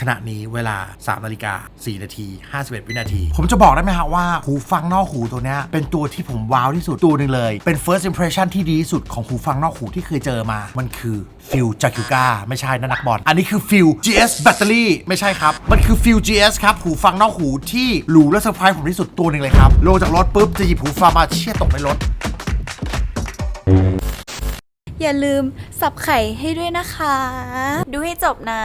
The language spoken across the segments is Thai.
ขณะนี้เวลา 3 นาฬิกา 4 นาที 51 วินาที ผมจะบอกได้ไหมฮะว่า หูฟังนอกหูตัวเนี้ยเป็นตัวที่ผมว้าวที่สุดตัวหนึ่งเลย เป็น first impression ที่ดีที่สุดของหูฟังนอกหูที่เคยเจอมา มันคือฟิลจาก u ก้าไม่ใช่นะนักบอล อันนี้คือฟิล GS Battery ไม่ใช่ครับ มันคือฟิล GS ครับ หูฟังนอกหูที่หรูและเซอร์ไพรส์ผมที่สุดตัวหนึ่งเลยครับ ลงจากรถปุ๊บจะหยิบหูฟังมาเชี่ยตกในรถอย่าลืมสับไข่ให้ด้วยนะคะ ดูให้จบนะ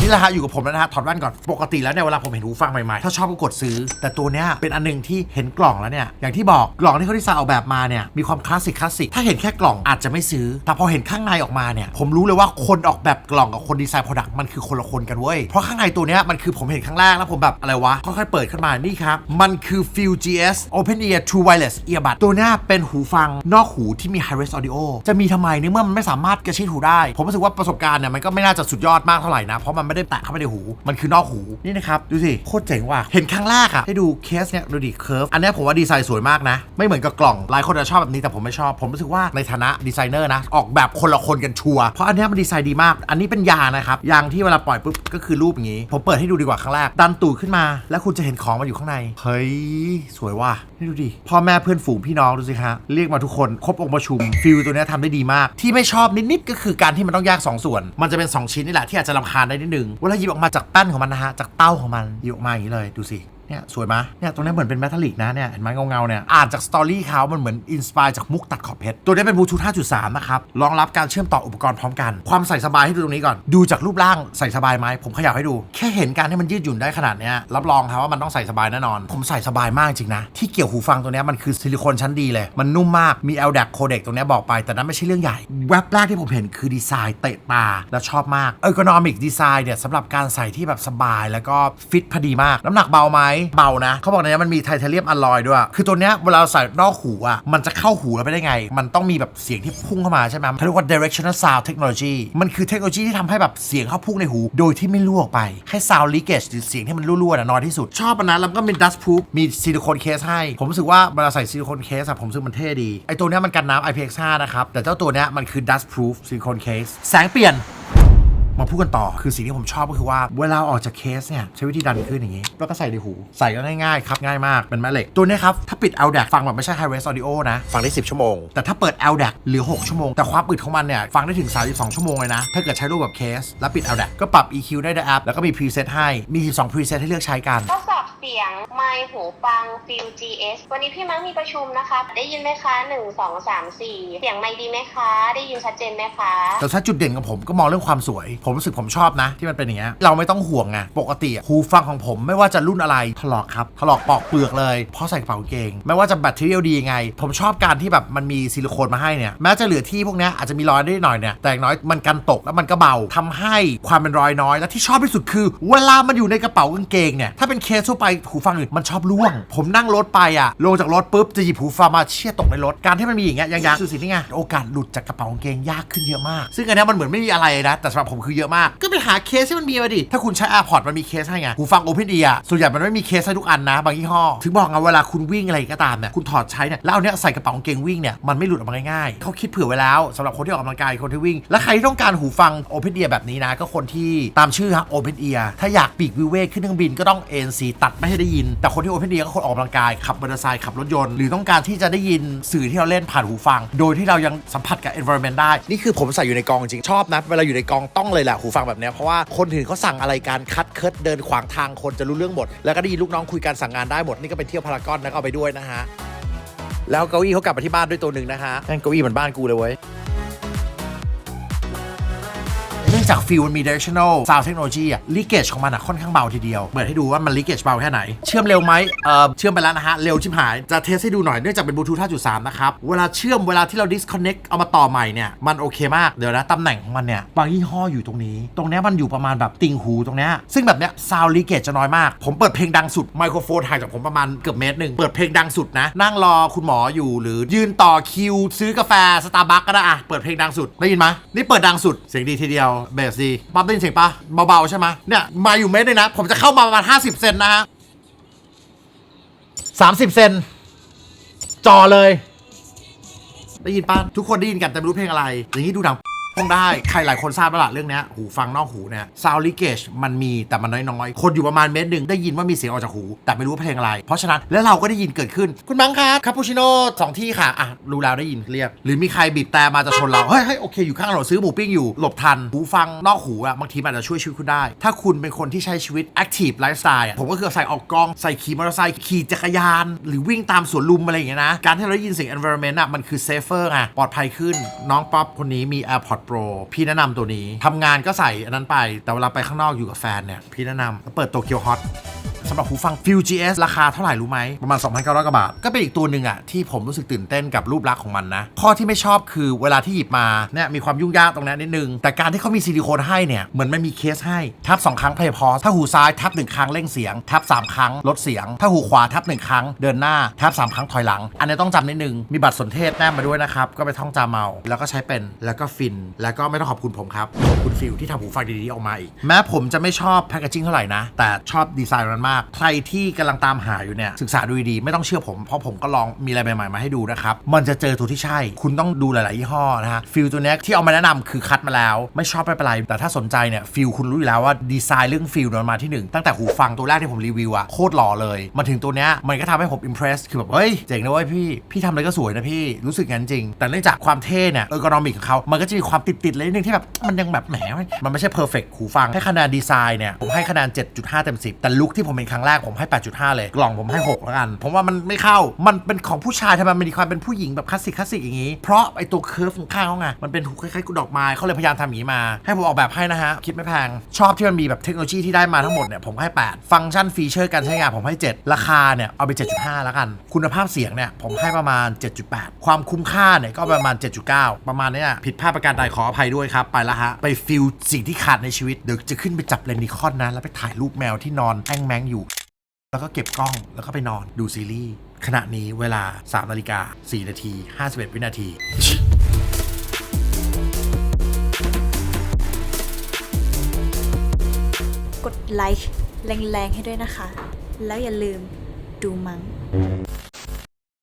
นี่แหละฮะอยู่กับผมแล้วนะฮะถอดแว่นก่อนปกติแล้วเนี่ยเวลาผมเห็นหูฟังใหม่ๆถ้าชอบก็กดซื้อ แต่ตัวเนี้ยเป็นอันหนึงที่เห็นกล่องแล้วเนี่ยอย่างที่บอกกล่องที่เขาดีไซน์ออกแบบมาเนี่ยมีความคลาสสิกคลาสสิกถ้าเห็นแค่กล่องอาจจะไม่ซื้อ แต่พอเห็นข้างในออกมาเนี่ยผมรู้เลยว่าคนออกแบบกล่องกับคนดีไซน์โปรดักต์มันคือคนละคนกันเว้ยเพราะข้างในตัวเนี้ยมันคือผมเห็นครั้งแรกแล้วผมแบบอะไรวะค่อยๆเปิดขึ้นมานี่ครับมันคือ f i l GS Open Ear True Wireless Earbud ตัวเนี้ยเป็นหูฟังนอกหูที่มี High Res Audio จะมีทำไมในเมื่อมันไม่สามารถกระชิดหูได้ ผมรู้สึกว่าประสบการณ์เนี่ยมันก็ไม่น่าจะสุดยอดมากเท่าไหร่นะเพราะมันไม่ได้แตะเข้าไปในหู มันคือนอกหูนี่นะครับดูสิโคตรเจ๋งว่ะเห็นครั้งแรกอะให้ดูเคสเนี่ยดูดิเคิร์ฟอันนี้ผมว่าดีไซน์สวยมากนะ ไม่เหมือนกับกล่องหลายคนจะชอบแบบนี้แต่ผมไม่ชอบ ผมรู้สึกว่าในฐานะดีไซเนอร์นะออกแบบคนละคนกันชัวร์เพราะอันนี้มันดีไซน์ดีมาก อันนี้เป็นยางนะครับยางที่เวลาปล่อยปุ๊บก็คือรูปอย่างนี้ ผมเปิดให้ดูดีกว่าครั้งแรกดันตูดขึ้นมา แล้วคุณจะเห็นของมันอยู่ข้างในเฮ้ยสวยว่ะนี่ดูดิพ่อแม่เพื่อนฝูงพี่น้องดูสิฮะเรียกมาทุกคนครบองค์ประชุมฟิลตัวนี้ทำได้ดีมาก ที่ไม่ชอบนิดๆก็คือการที่มันต้องแยกสส่วน มันจะเป็นสองชิ้นนี่แหละที่อาจจะรำคาญได้นิดนึงเวลาหยิบออกมาจากแป้นของมันนะฮะจากเต้าของมันหยิบออกมาอย่างนี้เลยดูสิ เนี่ยสวยมะเนี่ยตรงนี้เหมือนเป็นแมทัลลิกนะเนี่ยเห็นไหมเงาๆเนี่ยอ่านจากสตอรี่เขามันเหมือนอินสปายจากมุกตัดขอบเพชรตัวนี้เป็นบลูทูธ5.3 นะครับรองรับการเชื่อมต่ออุปกรณ์พร้อมกัน ความใส่สบายให้ดูตรงนี้ก่อน ดูจากรูปร่างใส่สบายไหมผมขยับให้ดู แค่เห็นการที่มันยืดหยุ่นได้ขนาดเนี้ยรับรองครับว่ามันต้องใส่สบายแน่นอน ผมใส่สบายมากจริงนะ ที่เกี่ยวหูฟังตัวนี้มันคือซิลิโคนชั้นดีเลย มันนุ่มมากมี LDAC codec ตรงนี้บอกไป แต่นั้นไม่ใช่เรื่องใหญ่แว็บแรกที่ผมเห็นคือดีไซน์เตะตาและชอบมาก ergonomic design เนี่ยสำหรับการใส่ที่แบบสบายแล้วก็ฟิตพอดีมากน้ำหนักเบาไหมเบานะ เขาบอกในนี้มันมีไทเทเนียมอลลอยด้วย คือตัวเนี้ยเวลาใส่นอกหูอะ มันจะเข้าหูเราไปได้ไง มันต้องมีแบบเสียงที่พุ่งเข้ามาใช่ไหมเขาเรียกว่า directional sound technology มันคือเทคโนโลยีที่ทำให้แบบเสียงเข้าพุ่งในหู โดยที่ไม่รั่วออกไป ให้ sound leakage หรือเสียงที่มันรั่วๆน้อยที่สุด ชอบอันนั้นแล้วก็เป็น dust proof มีซิลิโคนเคสให้ ผมรู้สึกว่าเวลาใส่ซิลิโคนเคสอะผมรู้สึกมันเท่ดี ไอตัวเนี้ยมันกันน้ำ IPX5 นะครับ แต่เจ้าตัวเนี้ยมันคือ dust proof ซิลิโคนเคสแสงเปลี่ยน มาพูดกันต่อคือสิ่งที่ผมชอบก็คือว่าเวลาออกจากเคสเนี่ยใช้วิธีดันขึ้นอย่างนี้ แล้วก็ใส่ในหู ใส่ก็ง่ายๆครับง่ายมากเป็นแม่เหล็ก ตัวเนี้ยครับถ้าปิด LDAC ฟังแบบไม่ใช่ High Res Audio นะฟังได้ 10 ชั่วโมง แต่ถ้าเปิด LDAC เหลือ 6 ชั่วโมง แต่ความอึดของมันเนี่ยฟังได้ถึง 32 ชั่วโมงเลยนะ ถ้าเกิดใช้รูปแบบเคส แล้วปิด LDAC ก็ปรับ EQ ได้ในแอปแล้วก็มี preset ให้มี12 preset ให้เลือกใช้กันทดสอบ เสียงไมค์หูฟังฟิล GS วันนี้พี่มั้งมีประชุมนะคะ ได้ยินไหมคะหนึ่งสองสามสี่เสียงไมค์ดีไหมคะ ได้ยินชัดเจนไหมคะ แต่ถ้าจุดเด่นของผมก็มองเรื่องความสวย ผมรู้สึกผมชอบนะ ที่มันเป็นอย่างเงี้ยเราไม่ต้องห่วงไงปกติอะหูฟังของผมไม่ว่าจะรุ่นอะไรถลอกครับถลอกปอกเปลือกเลยเพราะใส่กระเป๋าเกง ไม่ว่าจะแบตเตอรี่ดียังไง ผมชอบการที่แบบมันมีซิลิโคนมาให้เนี่ยแม้จะเหลือที่พวกเนี้ยอาจจะมีรอยได้หน่อยเนี่ยแต่อย่างน้อยมันกันตกแล้วมันก็เบาทำให้ความเป็นรอยน้อย และที่ชอบที่สุดคือ เวลามันอยู่ในกระเป๋ากางเกงเนี่ยถ้าเป็นเคสทั่วไปหูฟังอื่นมันชอบร่วง ผมนั่งรถไปอะลงจากรถปุ๊บจะหยิบหูฟังมาเชี่ยตกในรถ การที่มันมีอย่างเงี้ยยางๆคือสิ่งที่ไงโอกาสหลุดจากกระเป๋ากางเกงยากขึ้นเยอะมาก ซึ่งอันเนี้ยมันเหมือนไม่มีอะไรนะ แต่สำหรับผมคือเยอะมาก ก็ไปหาเคสที่มันมีมาดิ ถ้าคุณใช้ AirPods มันมีเคสให้ไง หูฟัง Open Ear อะส่วนใหญ่มันไม่มีเคสให้ทุกอันนะ บางยี่ห้อ ถึงบอกไงเวลาคุณวิ่งอะไรก็ตามเนี่ย คุณถอดใช้เนี่ย แล้วเอาเนี้ยใส่กระเป๋ากางเกงวิ่งเนี่ย มันไม่หลุดออกมาง่ายๆเขาคิดเผื่อไว้แล้วสำหรับคนที่ออกกำลังกาย คนที่วิ่ง และใครที่ต้องการหูฟัง Open Ear แบบนี้นะ ก็คนที่ตามชื่อฮะ Open Ear ถ้าอยากปีกวิเวกขึ้นเครื่องบินก็ต้อง ANC ตัดไม่ให้ได้ยิน แต่คนที่ Open Ear ก็คนออกกำลังกายขับมอเตอร์ไซค์ขับรถยนต์ หรือต้องการที่จะได้ยินสื่อที่เราเล่นผ่านหูฟัง โดยที่เรายังสัมผัสกับ environment ได้ นี่คือผมใส่อยู่ในกองจริงชอบนะเวลาอยู่ในกองต้องเลยแหละหูฟังแบบเนี้ยเพราะว่าคนอื่นเขาสั่งอะไรการคัดเคิร์ดเดินขวางทางคนจะรู้เรื่องหมด แล้วก็ได้ยินลูกน้องคุยการสั่งงานได้หมดนี่ก็เป็นเที่ยวพารากอนนะก็เอาไปด้วยนะฮะแล้วเก้าอี้เขากลับมาที่บ้านด้วยตัวหนึ่งนะฮะนั่นเก้าอี้เหมือนบ้านกูเลยเว้ย องจากฟิลมันมี directional sound technology อะ leakage ของมันอะค่อนข้างเบาทีเดียวเปิดให้ดูว่ามัน leakage เบาแค่ไหน เชื่อมเร็วไหมเอ่อเชื่อมไปแล้วนะฮะ เร็วชิบหาย จะเทสให้ดูหน่อยเนื่องจากเป็นบลูทูธ5.3 นะครับ เวลาเชื่อมเวลาที่เรา disconnect เอามาต่อใหม่เนี่ย มันโอเคมาก เดี๋ยวนะตำแหน่งของมันเนี่ย บางยี่ห้ออยู่ตรงนี้ ตรงเนี้ยมันอยู่ประมาณแบบติ่งหูตรงเนี้ย ซึ่งแบบเนี้ย sound leakage จะน้อยมาก ผมเปิดเพลงดังสุดไมโครโฟนห่างจากผมประมาณเกือบเมตรหนึ่งเปิดเพลงดังสุดนะนั่งรอคุณหมออยู่หรือยืนต่อคิว ซื้อกาแฟสตาร์บัคก็ได้อะเปิดเพลงดังสุดได้ยินไหมนี่เปิดดังสุดเสียงดีทีเดียวเบสดีปั๊บได้ยินเสียงปะเบาๆใช่ไหมเนี่ยมาอยู่เมตรเลยนะ ผมจะเข้ามาประมาณ50 เซนนะฮะสามสิบเซนจอเลย ได้ยินปะทุกคนได้ยินกันแต่ไม่รู้เพลงอะไร อย่างนี้ดูดัง คงได้ใครหลายคนทราบแล้วล่ะเรื่องนี้หูฟังนอกหูเนี่ย sound leakage มันมีแต่มันน้อยๆ คนอยู่ประมาณเมตรหนึ่งได้ยินว่ามีเสียงออกจากหู แต่ไม่รู้เพลงอะไร เพราะฉะนั้นแล้วเราก็ได้ยินเกิดขึ้น คุณมังครับคาปูชิโน่สองที่ค่ะ อะ รู้แล้วได้ยินเรียกหรือมีใครบีบแต่มาจะชนเรา เฮ้ยเฮ้ยโอเค อยู่ข้างเราซื้อหมูปิ้งอยู่ หลบทัน หูฟังนอกหูอะบางทีมันอาจจะช่วยชีวิตคุณได้ ถ้าคุณเป็นคนที่ใช้ชีวิต active lifestyle ผมก็คือใส่ออกกองใส่ขี่มอเตอร์ไซค์ขี่จักรยาน หรือวิ่งตามสวนลุมอะไรอย่างเงี้ยนะการที่เราได้ยินเสียง environment อะมันคือ safer ไงปลอดภัยขึ้นน้องป๊อปคนนี้มี AirPod Pro พี่แนะนำตัวนี้ทำงานก็ใส่อันนั้นไป แต่เวลาไปข้างนอกอยู่กับแฟนเนี่ยพี่แนะนำเปิดโตเกียวฮอต สำหรับหูฟัง Full GS ราคาเท่าไหร่รู้ไหม ประมาณ 2,900 กว่าบาท ก็เป็นอีกตัวหนึ่งอะที่ผมรู้สึกตื่นเต้นกับรูปลักษณ์ของมันนะ ข้อที่ไม่ชอบคือเวลาที่หยิบมาเนี่ยมีความยุ่งยากตรงนั้นนิดนึง แต่การที่เขามีซิลิโคนให้เนี่ยเหมือนมันมีเคสให้ทับ 2 ครั้ง play pause ถ้าหูซ้ายทับ 1 ครั้งเร่งเสียง ทับ 3 ครั้งลดเสียง ถ้าหูขวาทับ 1 ครั้งเดินหน้าทับ 3 ครั้งถอยหลัง อันนี้ต้องจำนิดนึงมีบัตรสนเทศแนบมาด้วยนะครับก็ไปท่องจำเมาแล้วก็ใช้เป็นแล้วก็ฟิน แล้วก็ไม่ต้องขอบคุณผมครับขอบคุณฟิลที่ทำหูฟังดีๆออกมาอีกแม้ผมจะไม่ชอบแพคเกจิ้งเท่าไหร่นะแต่ชอบดีไซน์มันมากใครที่กำลังตามหาอยู่เนี่ยศึกษาดูดีๆไม่ต้องเชื่อผม เพราะผมก็ลองมีอะไรใหม่ๆมาให้ดูนะครับมันจะเจอตัวที่ใช่ คุณต้องดูหลายๆยี่ห้อนะฮะฟิลตัวเนี้ยที่เอามาแนะนำคือคัดมาแล้ว ไม่ชอบไม่เป็นไรแต่ถ้าสนใจเนี่ยฟิลคุณรู้อยู่แล้วว่าดีไซน์เรื่องฟิลเนี่ยมันมาที่หนึ่งตั้งแต่หูฟังตัวแรกที่ผมรีวิวอะโคตรหล่อเลยมาถึงตัวเนี้ยมันก็ทำให้ผมอิมเพรสคือแบบเฮ้ยเจ๋งนะเว้ยพี่พี่ทำอะไรก็สวยนะพี่รู้สึกงั้นจริง แต่เนื่องจากความเท่เนี่ยเออร์กอนอมิกของเขามันก็จะมีความติดๆเลยนึงที่แบบมันยังแบบแหมมันไม่ใช่เพอร์เฟกหูฟังให้คะแนนดีไซน์เนี่ยผมให้คะแนน7.5เต็ม10แต่ลุคที่ผมเป็นครั้งแรกผมให้ 8.5 เลย กล่องผมให้6แล้วกัน ผมว่ามันไม่เข้า มันเป็นของผู้ชายทำไมมันมีความเป็นผู้หญิงแบบคลาสสิกคลาสสิกอย่างนี้ เพราะไอตัวเคิร์ฟของข้างเขาไง มันเป็นคล้ายๆกุดอกไม้เขาเลยพยายามทำอย่างนี้มา ให้ผมออกแบบให้นะฮะ คิดไม่แพง ชอบที่มันมีแบบเทคโนโลยีที่ได้มาทั้งหมดเนี่ย ผมให้ 8 ฟังก์ชันฟีเจอร์การใช้งานผมให้ 7 ราคาเนี่ย เอาไป 7.5 แล้วกัน คุณภาพเสียงเนี่ย ผมให้ประมาณ 7.8 ความคุ้มค่าเนี่ย ก็ประมาณ 7.9 ประมาณเนี้ยผิดพลาดประการใดขออภัยด้วยครับ ไปละฮะ ไปฟิลสิ่งที่ขาดในชีวิต เดี๋ยวจะขึ้นไปจับเลนิคอนนะ แล้วไปถ่ายรูปแมวที่นอนแองแมงอย แล้วก็เก็บกล้องแล้วก็ไปนอนดูซีรีส์ขณะนี้เวลา3นาฬิกา4นาที51 วินาทีกดไลค์แรงๆให้ด้วยนะคะ แล้วอย่าลืมดูมัง